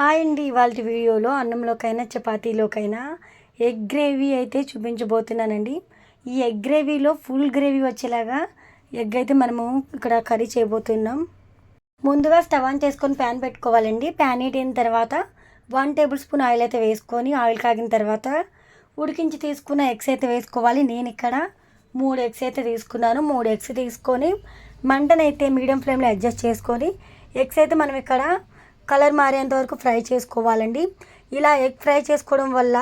Hi అండి ఇవాళ వీడియోలో అన్నంలోకైనా చపాతీలోకైనా ఎగ్ గ్రేవీ అయితే చూపించబోతున్నానండి. ఈ ఎగ్ గ్రేవీలో ఫుల్ గ్రేవీ వచ్చేలాగా ఎగ్ అయితే మనము ఇక్కడ కర్రీ చేయబోతున్నాం. ముందుగా స్టవ్ ఆన్ చేసుకొని ప్యాన్ పెట్టుకోవాలండి. ప్యాన్ ఎట్టిన అయిన తర్వాత వన్ టేబుల్ స్పూన్ ఆయిల్ అయితే వేసుకొని ఆయిల్ కాగిన తర్వాత ఉడికించి తీసుకున్న ఎగ్స్ అయితే వేసుకోవాలి. నేను ఇక్కడ మూడు ఎగ్స్ అయితే తీసుకున్నాను. మూడు ఎగ్స్ తీసుకొని మంటనైతే మీడియం ఫ్లేమ్లో అడ్జస్ట్ చేసుకొని ఎగ్స్ అయితే మనం ఇక్కడ కలర్ మారేంత వరకు ఫ్రై చేసుకోవాలండి. ఇలా ఎగ్ ఫ్రై చేసుకోవడం వల్ల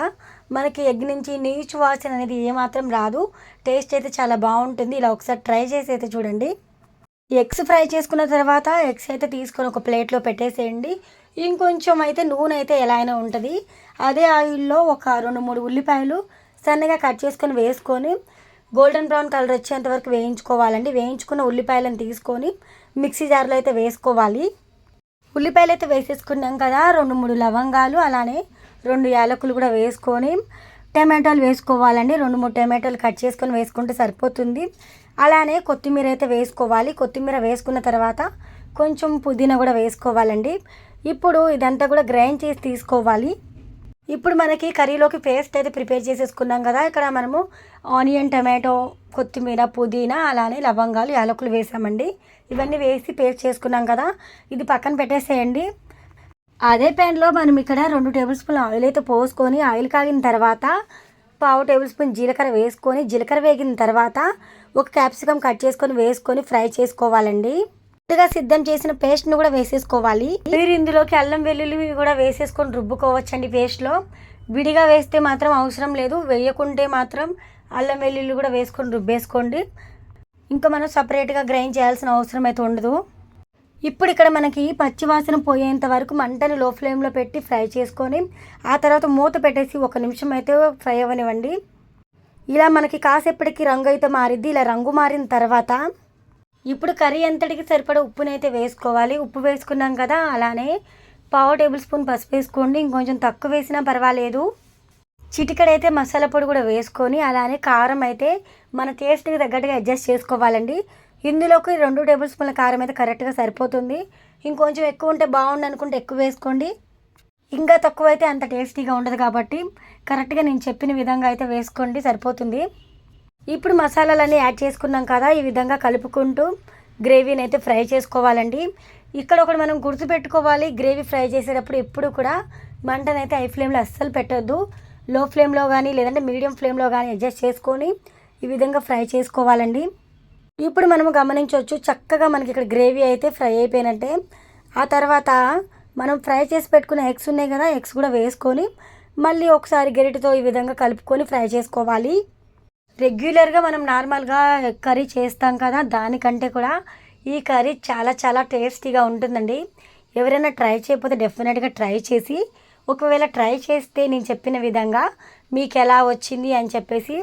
మనకి ఎగ్ నుంచి నీచు వాసన అనేది ఏమాత్రం రాదు. టేస్ట్ అయితే చాలా బాగుంటుంది. ఇలా ఒకసారి ట్రై చేసి అయితే చూడండి. ఎగ్స్ ఫ్రై చేసుకున్న తర్వాత ఎగ్స్ అయితే తీసుకొని ఒక ప్లేట్లో పెట్టేసేయండి. ఇంకొంచెం అయితే నూనె అయితే ఎలా అయినా ఉంటుంది. అదే ఆయిల్లో ఒక రెండు మూడు ఉల్లిపాయలు సన్నగా కట్ చేసుకొని వేసుకొని గోల్డెన్ బ్రౌన్ కలర్ వచ్చేంత వరకు వేయించుకోవాలండి. వేయించుకున్న ఉల్లిపాయలను తీసుకొని మిక్సీ జార్లో అయితే వేసుకోవాలి. ఉల్లిపాయలు అయితే వేసేసుకున్నాం కదా రెండు మూడు లవంగాలు అలానే రెండు యాలకులు కూడా వేసుకొని టమాటోలు వేసుకోవాలండి. రెండు మూడు టమాటోలు కట్ చేసుకొని వేసుకుంటే సరిపోతుంది. అలానే కొత్తిమీర అయితే వేసుకోవాలి. కొత్తిమీర వేసుకున్న తర్వాత కొంచెం పుదీనా కూడా వేసుకోవాలండి. ఇప్పుడు ఇదంతా కూడా గ్రైండ్ చేసి తీసుకోవాలి. ఇప్పుడు మనకి కర్రీలోకి పేస్ట్ అయితే ప్రిపేర్ చేసేసుకున్నాం కదా. ఇక్కడ మనము ఆనియన్ టమాటో కొత్తిమీర పుదీనా అలానే లవంగాలు యాలకులు వేసామండి. ఇవన్నీ వేసి పేస్ట్ చేసుకున్నాం కదా. ఇది పక్కన పెట్టేసేయండి. అదే ప్యాన్లో మనం ఇక్కడ రెండు టేబుల్ స్పూన్ ఆయిల్ అయితే పోసుకొని ఆయిల్ కాగిన తర్వాత పావు టేబుల్ స్పూన్ జీలకర్ర వేసుకొని జీలకర్ర వేగిన తర్వాత ఒక క్యాప్సికమ్ కట్ చేసుకొని వేసుకొని ఫ్రై చేసుకోవాలండి. ముందుగా సిద్ధం చేసిన పేస్ట్ను కూడా వేసేసుకోవాలి. మీరు ఇందులోకి అల్లం వెల్లుల్లి కూడా వేసేసుకొని రుబ్బుకోవచ్చండి పేస్ట్లో. విడిగా వేస్తే మాత్రం అవసరం లేదు. వేయకుంటే మాత్రం అల్లం వెల్లుల్లి కూడా వేసుకొని రుబ్బేసుకోండి. ఇంకా మనం సపరేట్గా గ్రైండ్ చేయాల్సిన అవసరం అయితే ఉండదు. ఇప్పుడు ఇక్కడ మనకి పచ్చివాసన పోయేంత వరకు మంటని లో ఫ్లేమ్లో పెట్టి ఫ్రై చేసుకొని ఆ తర్వాత మూత పెట్టేసి ఒక నిమిషం అయితే ఫ్రై అవ్వనివ్వండి. ఇలా మనకి కాసేపటికి రంగు అయితే మారిద్ది. ఇలా రంగు మారిన తర్వాత ఇప్పుడు కర్రీ ఎంతటికి సరిపడా ఉప్పునైతే వేసుకోవాలి. ఉప్పు వేసుకున్నాం కదా అలానే పావు టేబుల్ స్పూన్ పసుపు వేసుకోండి. ఇంకొంచెం తక్కువ వేసినా పర్వాలేదు. చిటికడైతే మసాలా పొడి కూడా వేసుకొని అలానే కారం అయితే మన టేస్ట్కి తగ్గట్టుగా అడ్జస్ట్ చేసుకోవాలండి. ఇందులోకి రెండు టేబుల్ స్పూన్ల కారం అయితే కరెక్ట్గా సరిపోతుంది. ఇంకొంచెం ఎక్కువ ఉంటే బాగుండు అనుకుంటే ఎక్కువ వేసుకోండి. ఇంకా తక్కువ అయితే అంత టేస్టీగా ఉండదు కాబట్టి కరెక్ట్గా నేను చెప్పిన విధంగా అయితే వేసుకోండి సరిపోతుంది. ఇప్పుడు మసాలాలన్నీ యాడ్ చేసుకున్నాం కదా ఈ విధంగా కలుపుకుంటూ గ్రేవీని అయితే ఫ్రై చేసుకోవాలండి. ఇక్కడ ఒకటి మనం గుర్తుపెట్టుకోవాలి గ్రేవీ ఫ్రై చేసేటప్పుడు ఎప్పుడు కూడా మంటనైతే హై ఫ్లేమ్లో అస్సలు పెట్టొద్దు. లో ఫ్లేమ్లో కానీ లేదంటే మీడియం ఫ్లేమ్లో కానీ అడ్జస్ట్ చేసుకొని ఈ విధంగా ఫ్రై చేసుకోవాలండి. ఇప్పుడు మనము గమనించవచ్చు చక్కగా మనకి ఇక్కడ గ్రేవీ అయితే ఫ్రై అయిపోయినట్టే. ఆ తర్వాత మనం ఫ్రై చేసి పెట్టుకున్న ఎగ్స్ ఉన్నాయి కదా ఎగ్స్ కూడా వేసుకొని మళ్ళీ ఒకసారి గరిటతో ఈ విధంగా కలుపుకొని ఫ్రై చేసుకోవాలి. రెగ్యులర్గా మనం నార్మల్గా కర్రీ చేస్తాం కదా దానికంటే కూడా ఈ కర్రీ చాలా చాలా టేస్టీగా ఉంటుందండి. ఎవరైనా ట్రై చేయకపోతే డెఫినెట్గా ట్రై చేసి ఒకవేళ ట్రై చేస్తే నేను చెప్పిన విధంగా మీకు ఎలా వచ్చింది అని చెప్పేసి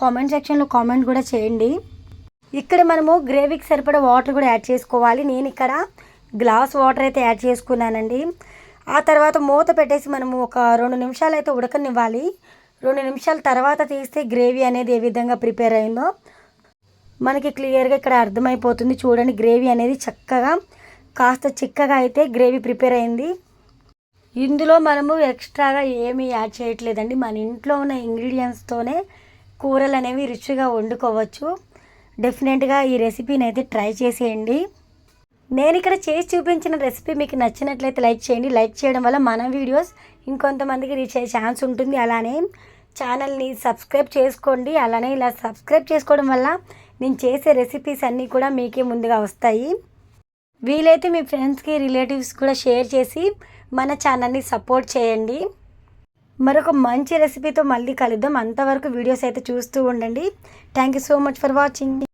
కామెంట్ సెక్షన్లో కామెంట్ కూడా చేయండి. ఇక్కడ మనము గ్రేవీకి సరిపడా వాటర్ కూడా యాడ్ చేసుకోవాలి. నేను ఇక్కడ గ్లాస్ వాటర్ అయితే యాడ్ చేసుకున్నానండి. ఆ తర్వాత మూత పెట్టేసి మనము ఒక రెండు నిమిషాలు అయితే ఉడకనివ్వాలి. రెండు నిమిషాల తర్వాత తీస్తే గ్రేవీ అనేది ఏ విధంగా ప్రిపేర్ అయిందో మనకి క్లియర్గా ఇక్కడ అర్థమైపోతుంది. చూడండి గ్రేవీ అనేది చక్కగా కాస్త చిక్కగా అయితే గ్రేవీ ప్రిపేర్ అయింది. ఇందులో మనము ఎక్స్ట్రాగా ఏమీ యాడ్ చేయట్లేదండి. మన ఇంట్లో ఉన్న ఇంగ్రీడియంట్స్తోనే కూరలు అనేవి రుచిగా వండుకోవచ్చు. డెఫినెట్గా ఈ రెసిపీని అయితే ట్రై చేసేయండి. నేను ఇక్కడ చేసి చూపించిన రెసిపీ మీకు నచ్చినట్లయితే లైక్ చేయండి. లైక్ చేయడం వల్ల మన వీడియోస్ ఇంకొంతమందికి రీచ్ అయ్యే ఛాన్స్ ఉంటుంది. అలానే ఛానల్ని సబ్స్క్రైబ్ చేసుకోండి. అలానే ఇలా సబ్స్క్రైబ్ చేసుకోవడం వల్ల నేను చేసే రెసిపీస్ అన్నీ కూడా మీకే ముందుగా వస్తాయి. వీలైతే మీ ఫ్రెండ్స్కి రిలేటివ్స్ కూడా షేర్ చేసి మన ఛానల్ని సపోర్ట్ చేయండి. మరొక మంచి రెసిపీతో మళ్ళీ కలుద్దాం. అంతవరకు వీడియోస్ అయితే చూస్తూ ఉండండి. Thank you so much for watching.